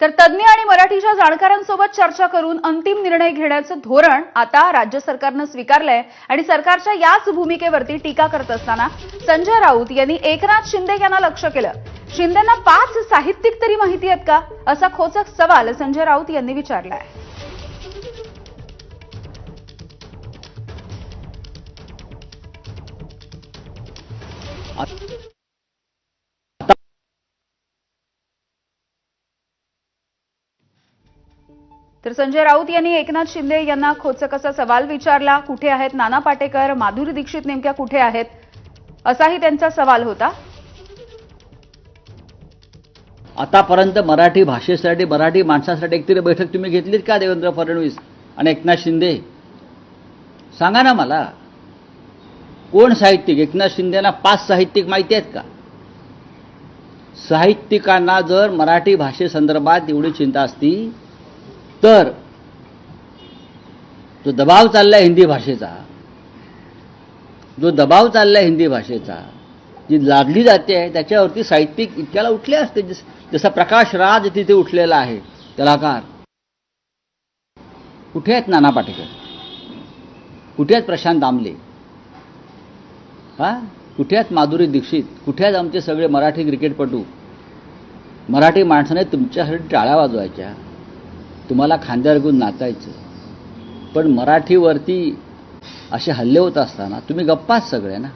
तर तज्ज्ञ आणि मराठीच्या जाणकारांसोबत चर्चा करून अंतिम निर्णय घेण्याचं धोरण आता राज्य सरकारनं स्वीकारलंय आणि सरकारच्या याच भूमिकेवरती टीका करत असताना संजय राऊत यांनी एकनाथ शिंदे यांना लक्ष केलं. शिंदेना पाच साहित्यिक तरी माहिती आहेत का? असा खोचक सवाल संजय राऊत यांनी विचारलाय. तर संजय राऊत यांनी एकनाथ शिंदे यांना खोचकसा सवाल विचारला. कुठे आहेत नाना पाटेकर? माधुरी दीक्षित नेमक्या कुठे आहेत? असाही त्यांचा सवाल होता. आतापर्यंत मराठी भाषेसाठी मराठी माणसासाठी एकतरी बैठक तुम्ही घेतलीत का देवेंद्र फडणवीस आणि एकनाथ शिंदे? सांगा ना मला. कोण साहित्यिक? एकनाथ शिंदेना पाच साहित्यिक माहिती आहेत का? साहित्यिकांना जर मराठी भाषेसंदर्भात एवढी चिंता असती तर जो दबाव चाललाय हिंदी भाषेचा जो दबाव चाललाय हिंदी भाषेचा जी लादली जाते आहे त्याच्यावरती साहित्यिक इतक्याला उठले असते जस जसा प्रकाश राज तिथे उठलेला आहे कलाकार. कुठे आहेत नाना पाटेकर? कुठे आहेत प्रशांत दामले हा? कुठे आहेत माधुरी दीक्षित? कुठे आहेत आमचे सगळे मराठी क्रिकेटपटू? मराठी माणसाने तुमच्यासाठी टाळ्या वाजवायच्या. तुम्हाला खांद्यावर घेऊन नाचायचं. पण मराठीवरती असे हल्ले होत असताना तुम्ही गप्पाच सगळे ना?